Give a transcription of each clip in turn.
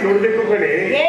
si vous le comprenez.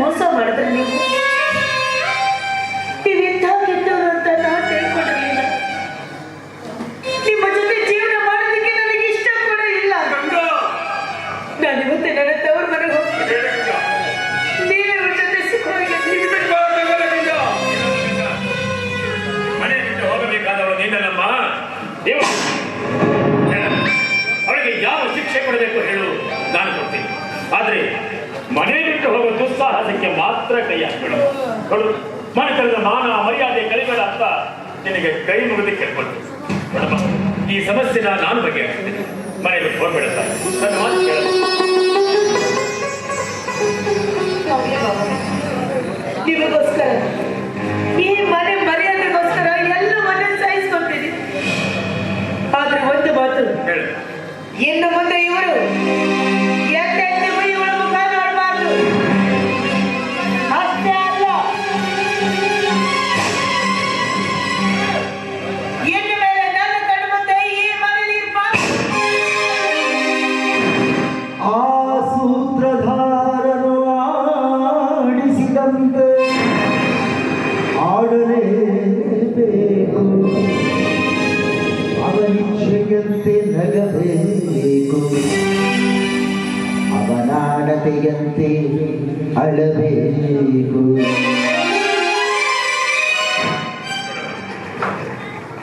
hermoso, para ಮನುಷ್ಯರ ಮಾನ ಮರ್ಯಾದೆ ಕಲೆಗಳ ಅಂತ ನಿನಗೆ ಕೈ ಮುಗಿದು ಕೇಳ್ಕೊಳ್ತೀನಿ. ಈ ಸಮಸ್ಯೆನ ನಾನು ಬಗ್ಗೆ ಮನೆಯಲ್ಲಿ ಫೋನ್ ಬಿಡುತ್ತಾರೆ ನನ್ನ ಮಾತು ಕೇಳ ನೀವೇ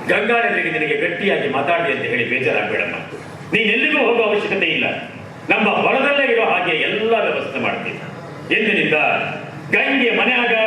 ಗಂಗಾ ನಿನಗೆ ಗಟ್ಟಿಯಾಗಿ ಮಾತಾಡಿ ಅಂತ ಹೇಳಿ ಬೇಜಾರಾಗಬೇಡಮ್ಮ ನೀನೆಲ್ಲಿಗೂ ಹೋಗುವ ಅವಶ್ಯಕತೆ ಇಲ್ಲ. ನಮ್ಮ ಹೊಲದಲ್ಲೇ ಇರೋ ಹಾಗೆ ಎಲ್ಲ ವ್ಯವಸ್ಥೆ ಮಾಡ್ತೀವಿ. ಎಂದಿನಿಂದ ಗಂಗೆ ಮನೆಯಾಗ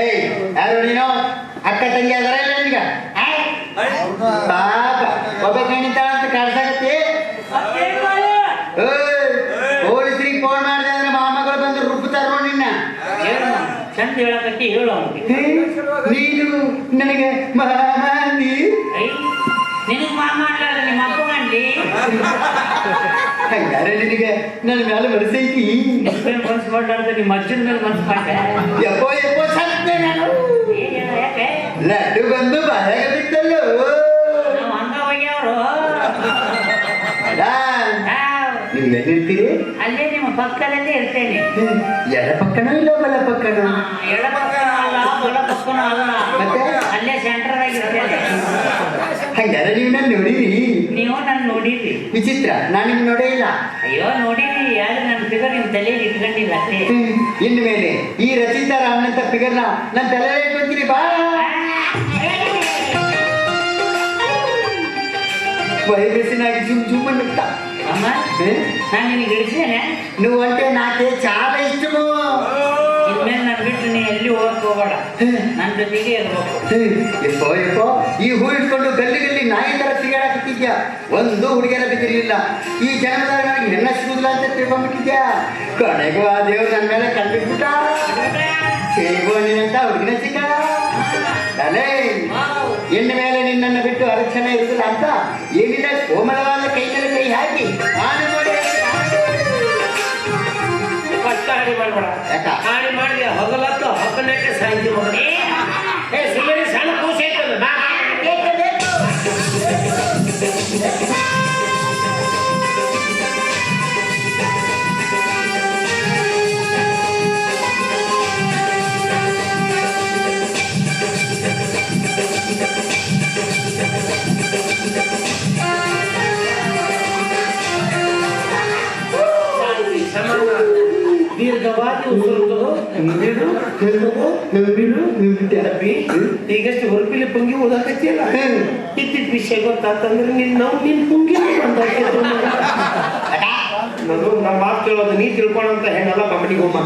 ಏಯ್ ಯಾರು ನೀನು? ಅಕ್ಕ ತಂಗಿ ಅದರ ಇಲ್ಲ ನಿನ್ಗ? ಪಾಪ ಒಬ್ಬ ಕಣಿತಾಳ ಅಂತ ಕಾಡ್ಸಾಗತ್ತಿ ಪೊಲೀಸ್ರಿಗೆ ಫೋನ್ ಮಾಡಿದೆ ಅಂದ್ರೆ ಮಾಮಗಳು ಬಂದು ರುಬ್ಬುತ್ತಾರ ನೋಡಿ ನಿನ್ನ. ಚಂದ ಹೇಳಕತ್ತಿ ಹೇಳು ನೀನು ನನಗೆ ಮಾಮಾಂದಿ ಐ ನಿನಗೆ ಮಾಮ ಅಲ್ಲ ಗಂಡಿ ಹಂಗಾರೆ ನಿನಗೆ ನನ್ನ ಮೇಲೆ ಮನಸ್ಸೈತಿ ಮೇಲೆ ಮನ್ಸು ಮಾಡ್ಲಾರ್ದ ನಿಮ್ಮ ಅಜ್ಜನ ಮೇಲೆ ಮನ್ಸು ಮಾಡ್ದೆ ಎಪ್ಪೋ ಎಪ್ಪೋ ಸತ್ತೆ ನಾನು ಏನ್ ಹೇಳ ಯಾಕೆ ಲಡ್ಡು ಬಂದು ಬಾಯಾಗ ಬಿತ್ತಲ್ಲೋ ನಾವು ಹಂಗ ಹೋಗ್ಯಾವ್ರು ಅಲ್ಲ ಹಾವ್. ನೀವು ಎಲ್ಲಿರ್ತೀರಿ ಅಲ್ಲೇ ನಿಮ್ಮ ಪಕ್ಕದಲ್ಲೇ ಇರ್ತೇನೆ ಎಡ ಪಕ್ಕನ ಇಲ್ಲ ಬಲ ಪಕ್ಕನ ಎಡ ಪಕ್ಕನೂ ಅಲ್ಲ ಬಲ ಪಕ್ಕನೂ ಅಲ್ಲ ಮತ್ತೆ? ಅಲ್ಲೇ ಸೆಂಟರ್ ಆಗಿರ್ತೇನೆ ಹಂಗಾರೆ ನೀವು ನನ್ನ ನೋಡಿರಿ ನೀವು ನಾನು ನೋಡಿರಿ ವಿಚಿತ್ರ ನಾನು ನಿಮ್ಗೆ ನೋಡೇ ಇಲ್ಲ ಅಯ್ಯೋ ನೋಡಿರಿ ಯಾರು ನನ್ನ ಫಿಗರ್ ನಿಮ್ಮ ತಲೆಯಲ್ಲಿ ಇಟ್ಕೊಂಡಿಲ್ಲ ಅಷ್ಟೇ ಇನ್ನು ಮೇಲೆ ಈ ರಚಿತಾ ರಾಮ್ನಂತ ಫಿಗರ್ನ ನನ್ನ ತಲೆ ಇಟ್ಕೊಂತೀನಿ ಬಾ ವೈಬ್ರೇಷನ್ ಜುಮ್ ಜುಮ್ ಅನ್ನುತ್ತಾ ಅಮ್ಮ ನಾನು ನಿನಗೆ ಹಿಡಿಸೇನೆ నువ్వు అంటే నాకే చాలా ఇష్టము ಇನ್ಮೇಲೆ ನಾನು ಬಿಟ್ಟು ನೀ ಎಲ್ಲಿ ಹೋಗಕ್ ಹೋಗಬೇಡ. ನನ್ನ ಜೊತೆಗೆ ಇರ್ಬೇಕು. ಎಪ್ಪೋ ಎಪ್ಪೋ ಈ ಹೂ ಇಟ್ಕೊಂಡು ಗಲ್ಲಿ ಗಲ್ಲಿ ನಾಯಿ ತರ ಸಿಗಾಡಕತ್ತಿದ್ಯಾ ಒಂದು ಹುಡುಗಿಯರ ಬಿದ್ದಿರ್ಲಿಲ್ಲ ಈ ಜನ್ಮದಾಗ ನನಗೆ ಹೆಣ್ಣ ಸಿಗುದಿಲ್ಲ ಅಂತ ತಿಳ್ಕೊಂಡ್ಬಿಟ್ಟಿದ್ಯಾ ಕೊನೆಗೂ ಆ ದೇವ್ರು ನನ್ನ ಮೇಲೆ ಕಂಡುಬಿಟ್ಟ ಸೇಗೋನಿನಂತ ಹುಡುಗಿನ ಸಿಕ್ಕ ಅಲೇ ಎನ್ನ ಮೇಲೆ ನಿನ್ನನ್ನು ಬಿಟ್ಟು ಅರಕ್ಷಣೆ ಇರುದಿಲ್ಲ ಅಂತ ಏನಿಲ್ಲ ಕೋಮಲವಾದ ಕೈ ಮೇಲೆ ಕೈ ಹಾಕಿ. ಆನೆ ಫಸ್ಟ್ ಹಾಡಿ ಮಾಡ್ಬೇಡ. ಯಾಕ? ಹಾಡಿ ಮಾಡಿದ ಹಗಲತ್ತು ಹಕ್ಕನಕ್ಕೆ ಸಾಯ್ತಿ ಮಗ ಏ ಈಗಷ್ಟು ಹೊರಪಿಲಿ ಪುಂಗಿ ಓದಾಕತ್ತಿಯಲ್ಲ? ಇತ್ತಿದ್ ವಿಷಯ ಗೊತ್ತಾತಂದ್ರೆ ನಿನ್ ನಾವು ನಿನ್ ಪುಂಗಿ ನಾನು ನಮ್ಮ ಮಾತು ಕೇಳೋದು ನೀ ತಿಳ್ಕೊಳಂತ ಹೆಣ್ಣಲ್ಲ ಮಮ್ಮನಿಗೆ ಹೋಮ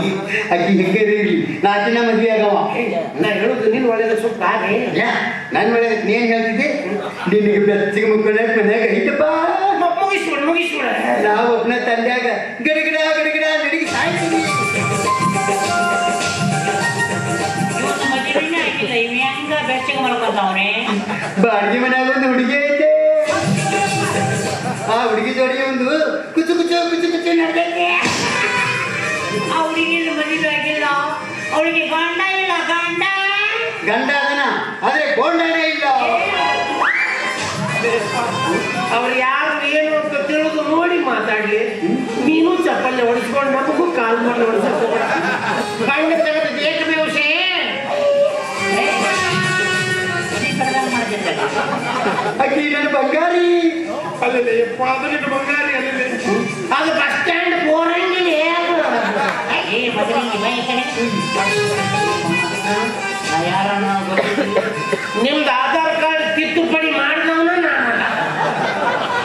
ಅಕ್ಕಿ ಹಿಂಗೆ ಇರ್ಲಿ ನಾಚಿನ ಮದ್ವೆ ಆಗವ. ನಾ ಹೇಳೋದು ನೀನ್ ಒಳ್ಳೆದ ಸ್ವಲ್ಪ ಹಾಗೆ ಯಾ ನನ್ನ ಒಳಗೆ ನೀನ್ ಹೇಳ್ತಿದ್ದೆ? ನಿನಗೆ ಬೆಚ್ಚಿಗೆ ಮುಕ್ಕೊಂಡೆ ಮನ್ಯಾಗ ಐತಪ್ಪ. ಮುಗಿಸ್ಬಿಡ ಮುಗಿಸ್ಬಿಡ. ನಾವು ಒಬ್ಬನ ತಂದ್ಯಾಗ ಹೆಂಗ ಬೆಚ್ಚಗೆ ಮಾಡ್ಕೊಂತಾವನೆ ಬಾಡಿಗೆ ಮನ್ಯಾಗ ಒಂದು ಹುಡುಗಿ ಐತೆ. ಆ ಹುಡುಗಿ ಜೋಡಿ ಒಂದು ಕುಚು ಕುಚು ಕುಚು ಕುಚು ನಡ್ದೈತೆ. ಆ ಹುಡುಗಿ ಮದುವೆ ಆಗಿಲ್ಲ. ಅವಳಿಗೆ ಗಂಡ ಇಲ್ಲ ಗಂಡ? ಗಂಡ ಅದನ ಆದ್ರೆ ಗೋಂಡನೇ ಇಲ್ಲ. ಅವ್ರು ಯಾರು ಏನು ಅಂತ ತಿಳಿದು ನೋಡಿ ಮಾತಾಡ್ಲಿ ನೀನು ಚಪ್ಪಲ್ಲೆ ಹೊಡಿಸ್ಕೊಂಡು ನಮಗೂ ಕಾಲ್ ಮಾಡಿ ಹೊಡಿಸಕ್ಕೆ ಅದನ್ನ ಬಂಗಾರಿ ಅದು ಬಸ್ ಸ್ಟ್ಯಾಂಡ್ ಅದು ಏ ಈ ಕಡೆ ಯಾರನ್ನ ನಿಮ್ದು ಆಧಾರ್ ಕಾರ್ಡ್ ತಿದ್ದುಪಡಿ ಮಾಡಿದವನು ನಾನು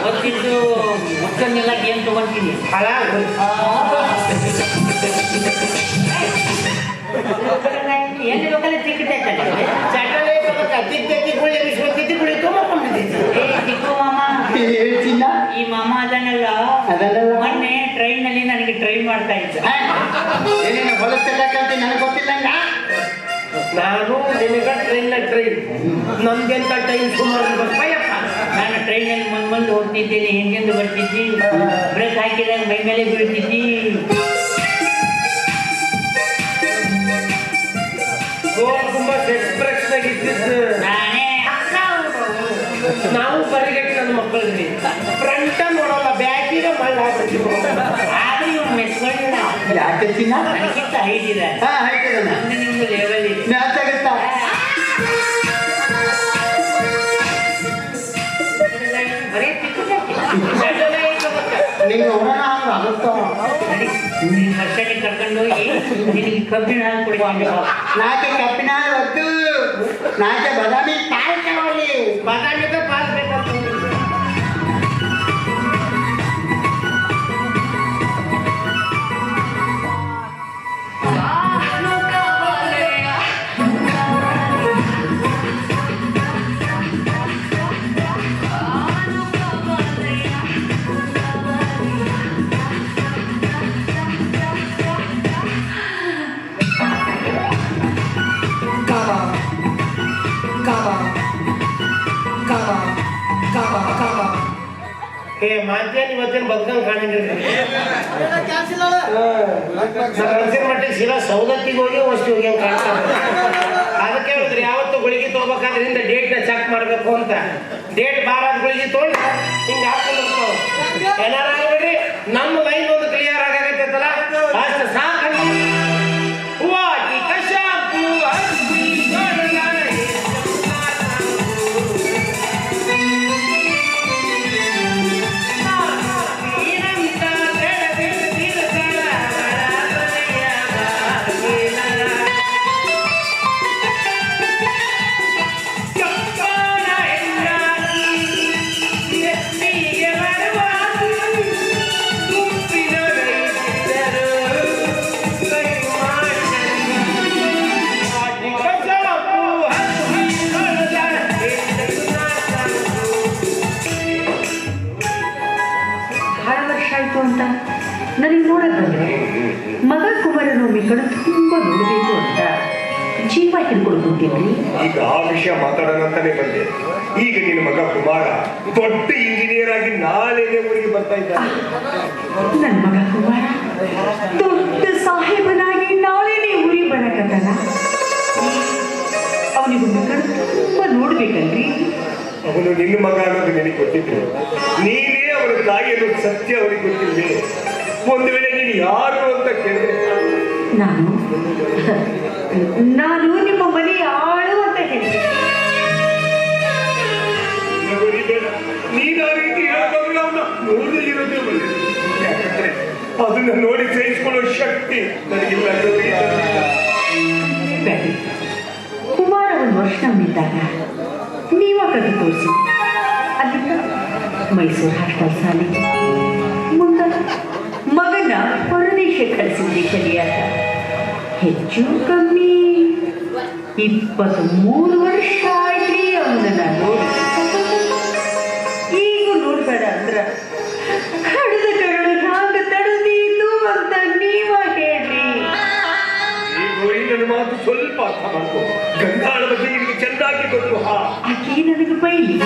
ಗೊತ್ತಿದ್ದು ಏನ್ ತಗೊಂತೀನಿ ಎಲ್ಲಿ ಬೇಕಲ್ಲಿ ಚಟಲೆ ಹೇಳ್ತಿಲ್ಲ? ಈ ಮಾಮ ಅದನ್ನೆಲ್ಲ. ಅದನ್ನೆಲ್ಲ? ಮೊನ್ನೆ ಟ್ರೈನ್ನಲ್ಲಿ ನನಗೆ ಟ್ರೈನ್ ಮಾಡ್ತಾ ಇದ್ದ. ಏನೇನು ಹೊಲಸೆಲ್ಲಕ್ಕಂತ ನನಗೆ ಗೊತ್ತಿಲ್ಲಂಗ ನಾನು ನಿನಗ ಟ್ರೈನ್ ಟ್ರೈನ್ ನಮ್ಗೆಂತ ಟೈಮ್ ಸುಮಾರು ಬರ್ತಾಯಪ್ಪ ನಾನು ಟ್ರೈನಲ್ಲಿ ಮುಂದೆ ಮುಂದೆ ಹೋಗ್ತಿದ್ದೀನಿ ಹಿಂದಿಂದ ಬರ್ತಿದ್ದಿ. ಬ್ರೇಕ್ ಹಾಕಿದಾಗ ಮೈ ಮೇಲೆ ಬೀಳ್ತಿದ್ದಿ. ಆದ್ರೆ ಇವ್ನು ಮೆಚ್ಕೊಂಡಿಲ್ಲ ಯಾಕೆ ಚಿನ್ನ ನನಗಿಂತ ಹೈಟ್ ಇದೆ ಹಾ ಆಯ್ತದ ನಮ್ದು ನಿಮ್ದು ಲೆವೆಲ್ ಇದೆ ಮ್ಯಾಚ್ ಆಗುತ್ತಾ ಬರೀ. ನಿಂಗೆ ಅಂದ್ರೆ ಆಗುತ್ತಾ ಬಸ್ಸಲ್ಲಿ ಕರ್ಕೊಂಡು ಹೋಗಿ ನಿನಗೆ ಕಬ್ಬಿಣ ಹಾಲು ನಾಕೆ ಕಪ್ಪಿನ ಒತ್ತು ನಾಕೆ ಬದಾಮಿ ಬಾದಾಮಿದ ಇವತ್ತೇನು ಬದುಕಂಗ್ ಕಾಣಂಗಿಲ್ಲ. ಅನ್ಸಿನ ಮಟ್ಟಿಗೆ ಸೀದಾ ಸೌದತ್ತಿಗೆ ಹೋಗಿ ವಸ್ತು ಹೋಗಿ ಕಾಣ್ತಾರೆ ಅದಕ್ಕೆ ಹೇಳಿದ್ರಿ ಯಾವತ್ತು ಗುಳಿಗೆ ತಗೋಬೇಕಾದ್ರೆ ಹಿಂದೆ ನ ಚೆಕ್ ಮಾಡಬೇಕು ಅಂತ. ಡೇಟ್ ಬಾರಾದ ಗುಳಿಗೆ ತೊಗೊಂಡು ಹಿಂಗೆ ಹಾಕೊಂಡು ಏನಾರ ಆಯ್ತು ಅಂತ. ನನಗೆ ನೋಡಕ್ ಬಂದ್ರೆ ಮಗ ಕುಮಾರನ ಕಡೆ ತುಂಬಾ ನೋಡಬೇಕು ಅಂತ ಜೀವ ಹಿಡ್ಕೊಂಡು ಈಗ ಆ ವಿಷಯ ಮಾತಾಡೋಣ ಅಂತಾನೆ ಬಂದೆ. ಈಗ ನಿನ್ನ ಮಗ ಕುಮಾರ ದೊಡ್ಡ ಇಂಜಿನಿಯರ್ ಆಗಿ ನಾಳೆನೇ ಊರಿಗೆ ಬರ್ತಾ ಇದ್ದಾನೆ. ನನ್ನ ಮಗ ಕುಮಾರ ದೊಡ್ಡ ಸಾಹೇಬನಾಗಿ ನಾಳೆನೇ ಊರಿಗೆ ಬರಕತ್ತಲ್ಲ? ಅವನಿಗೊಮ್ಮೆ ಕಡೆ ತುಂಬಾ ನೋಡ್ಬೇಕಲ್ರಿ? ಅವನು ನಿನ್ನ ಮಗ ಅನ್ನೋದು ನಿನಗೆ ಗೊತ್ತಿದ್ರು ನೀನೇ ಅವನ ತಾಯಿ ಅನ್ನೋದು ಸತ್ಯ ಅವರಿಗೆ ಗೊತ್ತಿಲ್ಲ. ಒಂದು ವೇಳೆ ನೀನು ಯಾರು ಅಂತ ಕೇಳಿದ್ರೆ? ನಾನು? ನಾನು ನಿಮ್ಮ ಮನೆ ಆಳು ಅಂತ ಬೇಡ. ನೀನು ಆ ರೀತಿ ಹೇಳೋದಾದ್ರೆ ಅವನ ನೋಡಲಿರೋದೇ ಇರೋದೇ ಒಳ್ಳೆಯದು ಯಾಕಂದ್ರೆ ಅದನ್ನ ನೋಡಿ ಸಹಿಸಿಕೊಳ್ಳೋ ಶಕ್ತಿ ನನಗಿಲ್ಲ. ಕುಮಾರ ಒಂದು ವರ್ಷ ನಮ್ಮಿದ್ದಾಗ. ನೀವ ಕದ್ದು ತೋರಿಸಿ. ಅಲ್ಲಿಂದ ಮೈಸೂರು ಹಾಸ್ಟೆಲ್ ಸಾಲಿ. ಮುಂದ ಮಗನ ಹೊರದೇಶ ಕಳಿಸಿದ್ದೆ ಕಲಿಯಾಕ ಹೆಚ್ಚು ಕಮ್ಮಿ ಇಪ್ಪತ್ತ್ಮೂರು ವರ್ಷ ಆಯ್ತು ಅವನನ್ನ ನೋಡಿ. ಈಗ ನೋಡ್ಬೇಡ ಅಂದ್ರ ಹಡದ ಕರಳು ಹ್ಯಾಂಗ ತಡದೀತು ಅಂತ ನೀವ ಹೇಳ್ರಿ. ಈ ಮಾತು ಸ್ವಲ್ಪ ಅರ್ಥ ಮಾಡ್ಕೊ. ಗಂಗಾಳ ಬಗ್ಗೆ ನಿಮಗೆ ಚೆಂದಾಗಿ ಗೊತ್ತು ಹಾ. ಆಕಿ ನನಗೆ ಬೈಲಿ.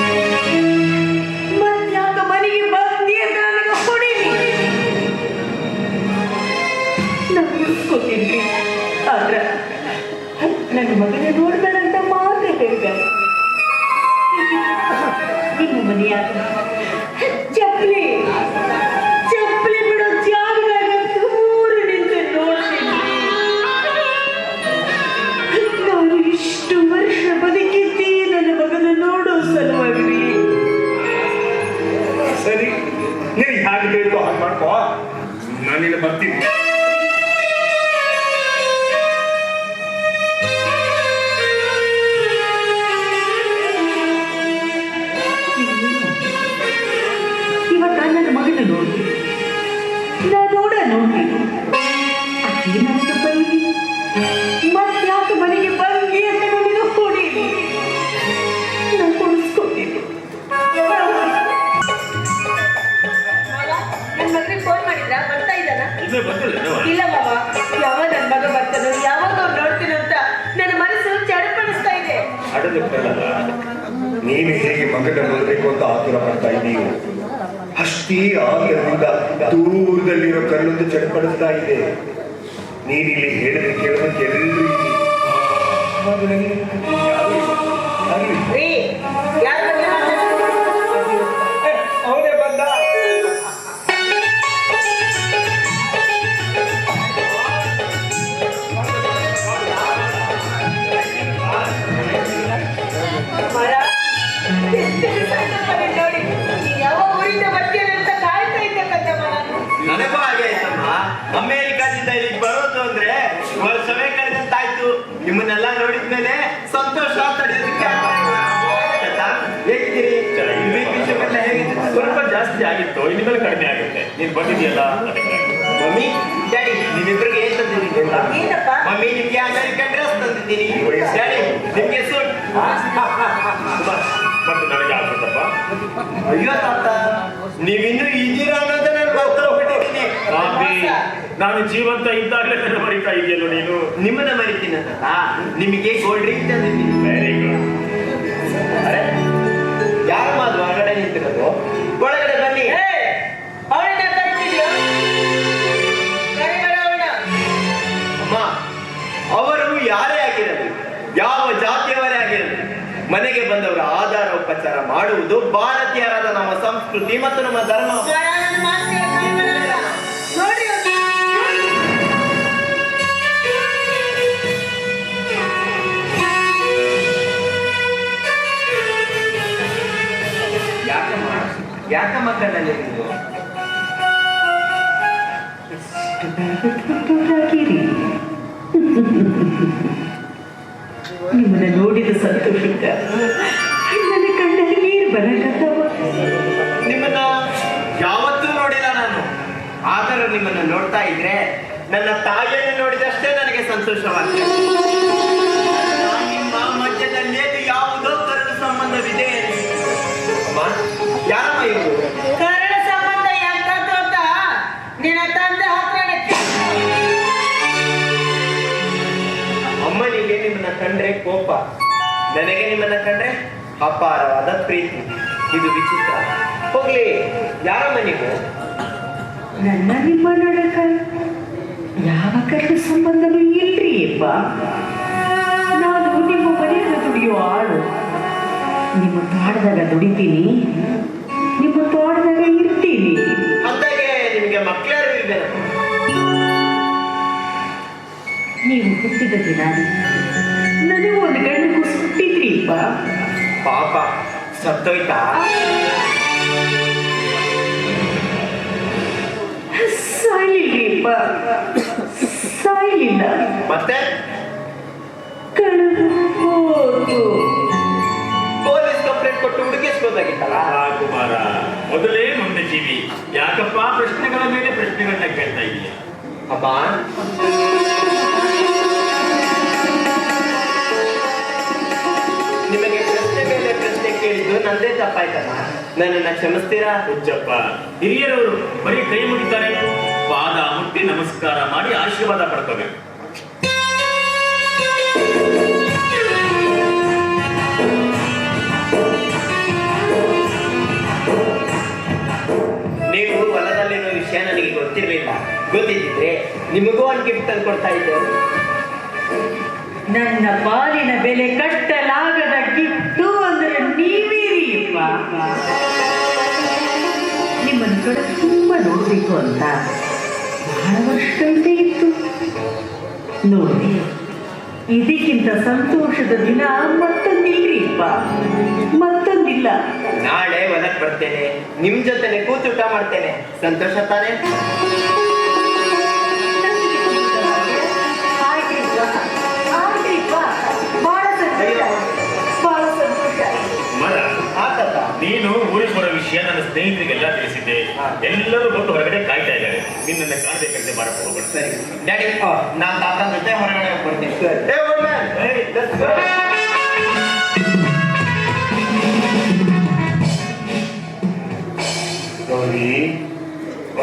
ನಾನು ಉಳಿಸ್ಕೊತೀನಿ ಆದ್ರ ನನ್ನ ಮಗನ ನೋಡ್ಬೇಡ ಅಂತ ಮಾತ್ರ ಹೇಳಿದೆ. ನಿಮ್ಮ ಮನೆಯಾದ ಚಪ್ಲಿ ನೀನು ಹೇಗೆ ಮಗನ ನೋಡಬೇಕು ಅಂತ ಆತುರ ಪಡ್ತಾ ಇದೀವಿ ಅಷ್ಟೇ ಆತರದಿಂದ ದೂರದಲ್ಲಿರೋ ಕಲ್ಲೊಂದು ಚಟಪಡಿಸ್ತಾ ಇದೆ. ನೀನಿಲ್ಲಿ ಹೇಳಿದ್ರೆ ಎಲ್ಲರೂ ಇನ್ಮೇಲೆ ಕಡಿಮೆ ಆಗುತ್ತೆ. ನೀನ್ ಬಂದಿದೆಯಲ್ಲ? ಮಮ್ಮಿ ಡ್ಯಾಡಿ ನಿಮ್ಮಿಬ್ರಿಗೆ ಏನ್ ತಂದಿದ್ದೀನಿ ಏನಪ್ಪ? ಮಮ್ಮಿ ನಿಮ್ಗೆ ಅಮೆರಿಕನ್ ಡ್ರೆಸ್ ತಂದಿದ್ದೀನಿ. ಡ್ಯಾಡಿ ನಿಮ್ಗೆ ಸೂಟ್. ಮತ್ತು ನನಗೆ ಆಗ್ತದಪ್ಪ ಅಯ್ಯೋ ತಾತ ನೀವಿನ್ನೂ ಇದ್ದೀರಾ ಅನ್ನೋದು ನಾನು ಗೊತ್ತಾಗ್ಬಿಟ್ಟಿದ್ದೀನಿ ಕಾಪಿ ನಾನು ಜೀವಂತ ಇದ್ದಾಗಲೇ ನನ್ನ ಮರಿತಾ ಇದೆಯಲ್ಲ ನೀನು? ನಿಮ್ಮನ್ನ ಮರಿತೀನಿ ತಾತ ನಿಮಗೆ ಗೋಲ್ಡ್ ರಿಂಗ್ ತಂದಿದ್ದೀನಿ. ವೆರಿ ಗುಡ್ ಅರೆ ನಮ್ಮ ಮತ್ತು ನಮ್ಮ ಧರ್ಮ. ಯಾಕಮ್ಮ ಕಣ್ಣಲ್ಲಿ ನಿಮ್ಮನ್ನ ನೋಡಿದ ಸಂತೋಷಕ್ಕ. ನನ್ನ ಕಣ್ಣಲ್ಲಿ ನೀರು ಬರಕತ್ತವ. ನನ್ನ ತಾಯಿಯನ್ನು ನೋಡಿದಷ್ಟೇ ನನಗೆ ಸಂತೋಷವಾಗ್ತದೆ. ನಿಮ್ಮ ಮಧ್ಯದಲ್ಲಿ ಯಾವುದೋ ಕರಡು ಸಂಬಂಧವಿದೆ ಅಮ್ಮ ಯಾರಮ್ಮ ಇವರು ಕರಡ ಸಂಬಂಧ ಎಂತದ್ದು ಅಂತ ನಿನ್ನ ತಂದೆ ಹತ್ರ ಅಮ್ಮನಿಗೆ ನಿಮ್ಮನ್ನ ಕಂಡ್ರೆ ಕೋಪ. ನನಗೆ ನಿಮ್ಮನ್ನ ಕಂಡ್ರೆ ಅಪಾರವಾದ ಪ್ರೀತಿ. ಇದು ವಿಚಿತ್ರ. ಹೋಗ್ಲಿ ಯಾರಮ್ಮ ನೀವು? ನನ್ನ ನಿಮ್ಮ ನಡಕ. ಯಾವ ಕರಡು ಸಂಬಂಧನೂ ಇಲ್ರಿ ಅಪ್ಪ ನಾನು ನಿಮ್ಮ ಮನೆಯಾಗ ದುಡಿಯೋ ಆಳು. ನಿಮ್ಮ ತೋಟದಾಗ ದುಡಿತೀನಿ. ನಿಮ್ಮ ತೋಟದಾಗ ಇರ್ತೀನಿ. ನೀವು ಹುಟ್ಟಿದ ದಿನ. ನನಗೂ ಒಂದು ಗಂಡು ಕೂಸು ಹುಟ್ಟಿದ್ರಿ ಅಪ್ಪ ಪಾಪ ಸತ್ತೋಯ್ತಾ? ಸಾಯ್ಲಿಲ್ರಿ ಅಪ್ಪ ಸಾಯ್ಲಿಲ್ಲ ಮತ್ತೆ? ಕಳೆದು ಹೋತು ಪೊಲೀಸ್ ಕಂಪ್ಲೇಂಟ್ ಕೊಟ್ಟು ಹುಡುಗಿಸ್ಬೋದಾಗಿತ್ತಲ್ಲ? ಕುಮಾರ ಮೊದಲೇ ಮುಂದೆ ಜೀವಿ. ಯಾಕಪ್ಪ? ಪ್ರಶ್ನೆಗಳ ಮೇಲೆ ಪ್ರಶ್ನೆಗಳನ್ನ ಕೇಳ್ತಾ ಇದೀಯ ಅಪ್ಪ ನಿಮಗೆ ಪ್ರಶ್ನೆ ಮೇಲೆ ಪ್ರಶ್ನೆ ಕೇಳಿದ್ದು ನಂದೇ ತಪ್ಪಾಯ್ತಲ್ಲ ನನ್ನನ್ನ ಕ್ಷಮಿಸ್ತೀರಾ? ಹುಚ್ಚಪ್ಪ. ಹಿರಿಯರವರು ಬರೀ ಕೈ ಮುಗಿತಾರೆ. ನಮಸ್ಕಾರ ಮಾಡಿ ಆಶೀರ್ವಾದ ಪಡ್ಕೋಬೇಕು. ನೀವು ಹೊಲದಲ್ಲಿರೋ ವಿಷಯ ನನಗೆ ಗೊತ್ತಿರಲಿಲ್ಲ. ಗೊತ್ತಿದ್ದಿದ್ರೆ ನಿಮಗೂ ಒಂದು ಗಿಫ್ಟ್ ತಂದು ಕೊಡ್ತಾ ಇದ್ದೆ. ನನ್ನ ಪಾಲಿನ ಬೆಲೆ ಕಟ್ಟಲಾಗದ ಗಿಫ್ಟು ಅಂದ್ರೆ ನೀವೀರಿ ನಿಮ್ಮನ್ನು ಕೂಡ ತುಂಬಾ ನೋಡಬೇಕು ಅಂತ. ಇತ್ತು ನೋಡಿ, ಇದಕ್ಕಿಂತ ಸಂತೋಷದ ದಿನ ಮತ್ತೊಂದಿಲ್ರಿ ಅಪ್ಪ ಮತ್ತೊಂದಿಲ್ಲ. ನಾಳೆ ಹೊರಗೆ ಬರ್ತೇನೆ. ನಿಮ್ ಜೊತೆನೆ ಕೂತು ಊಟ ಮಾಡ್ತೇನೆ. ಸಂತೋಷ ತಾನೇ? ಸ್ನೇಹಿತರಿಗೆಲ್ಲ ತಿಳಿಸಿದ್ದೆ. ಎಲ್ಲರೂ ಬಂದು ಹೊರಗಡೆ ಕಾಯ್ತಾ ಇದ್ದಾರೆ. ನಿನ್ನನ್ನು ಕಾಣಬೇಕಂತೆ ಮಾಡಕ್ ಹೋಗ್ಬೇಡ. ಸರಿ. ಡ್ಯಾಡಿ ನಾನು ತಾತ ಜೊತೆ ಹೊರಗಡೆ ಬರ್ತೀನಿ. go.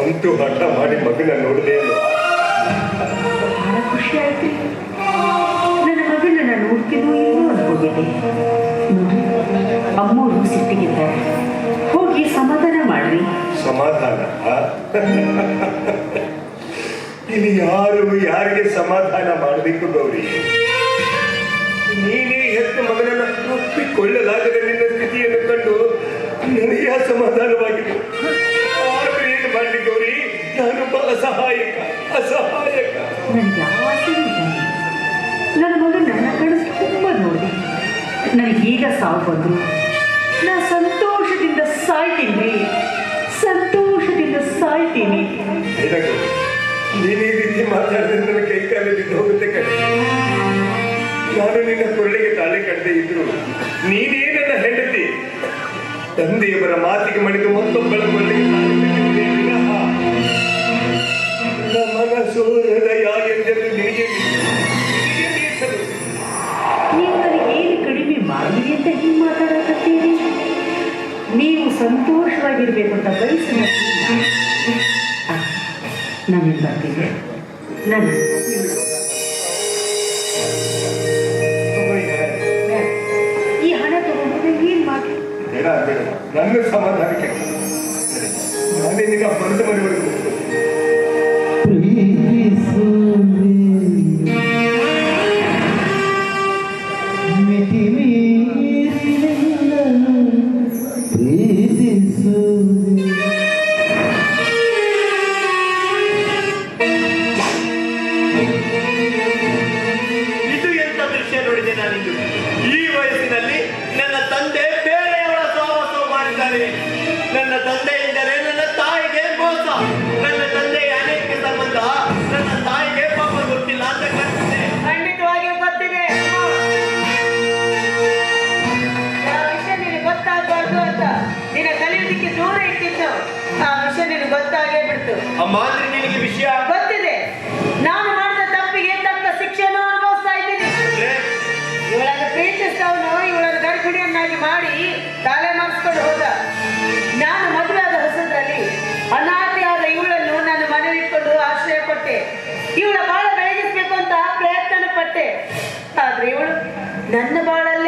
ಅಂತೂ ಹಠ ಮಾಡಿ ಮಗನ ನೋಡಿದೆ ಖುಷಿ ಆಯ್ತು. ನನ್ನ ಮಗನ ನಾನು ನೋಡ್ತಿದ್ದು ನೋಡಿ ಅಮ್ಮೋರು ಸಿಟ್ಟಿಗಿದ್ದಾರೆ. ಸಮಾಧಾನ? ಇಲ್ಲಿ ಯಾರು ಯಾರಿಗೆ ಸಮಾಧಾನ ಮಾಡಬೇಕು ಗೌರಿ? ನೀನೇ ಹೆತ್ತ ಮಗನನ್ನು ಒಪ್ಪಿಕೊಳ್ಳಲಾಗದೆ ನಿನ್ನ ಸ್ಥಿತಿಯನ್ನು ಕಂಡು ನನಗೆ ಅಸಮಾಧಾನವಾಗಿದೆ ಆದ್ರೂ ಏನು ಮಾಡಲಿ ಗೌರಿ? ನಾನೊಬ್ಬ ಅಸಹಾಯಕ ಅಸಹಾಯಕ. ನನ್ನ ಮಗ ನನ್ನ ಕಡೆ ತುಂಬ ನೋಡಿ. ನನಗೆ ಈಗ ಸಾವು ಬಂದ್ರು ನಾ ಸಂತೋಷದಿಂದ ಸಾಯ್ತೀನಿ. ಸಾಯ್ತೀನಿ ನೀನೇ ಈ ರೀತಿ ಮಾತಾಡಿದ್ರೆ ನನ್ನ ಕೈ ಕಾಲು ಬಿದ್ದು ಹೋಗುತ್ತೆ ಕಣೆ. ನಾನು ನಿನ್ನ ಕೊಳ್ಳಿಗೆ ತಾಳಿ ಕಟ್ಟದೆ ಇದ್ರು. ನೀನೇ ನನ್ನ ಹೆಂಡತಿ? ತಂದೆಯವರ ಮಾತಿಗೆ ಮಣಿದು ಮತ್ತೊಬ್ಬಳ ಕೊಳ್ಳಿಗೆ ತಾಳಿ ಕಟ್ಟಿದ್ದೆ ವಿನಃ. ಮನಸ್ಸು ಹೃದಯ ನಿನಗೆ ಏನು ಕಡಿಮೆ ಮಾಡಿ ಅಂತ ಹಿಂಗೆ ಮಾತಾಡಕತ್ತೀರಿ? ನೀವು ಸಂತೋಷವಾಗಿರ್ಬೇಕು ಅಂತ 投げるだけでなる。いい花と僕で家に負け。내가안되는거남의사만하게내가만드는거만들어버리고 ಬೇರೆಯವರ ಸಹವಾಸ ಮಾಡಿದ್ದಾರೆ. ನನ್ನ ತಂದೆ ಎಂದರೆ ನನ್ನ ತಾಯಿಗೆ ಮೋಸ ನನ್ನ ತಂದೆಯ ಅನೇಕ ಸಂಬಂಧ. ನನ್ನ ತಾಯಿಗೆ ಪಾಪ ಗೊತ್ತಿಲ್ಲ ಅಂತ ಕಾಣ್ತದೆ ಖಂಡಿತವಾಗಿ ಗೊತ್ತಿದೆ. ಯಾವ ವಿಷಯ ನಿನಗೆ ಗೊತ್ತಾಗಬಾರ್ದು ಅಂತ. ನಿನ್ನ ಕಲಿಯೋದಕ್ಕೆ ದೂರ ಇಟ್ಟಿದ್ದು ಆ ವಿಷಯ ನಿನಗೆ ಗೊತ್ತಾಗೇ ಬಿಡ್ತು. ಅಮ್ಮ ಅಂದ್ರೆ ನಿನಗೆ ವಿಷಯ ಗೊತ್ತಿದೆ ನನ್ನ ಬಾಳಲ್ಲೇ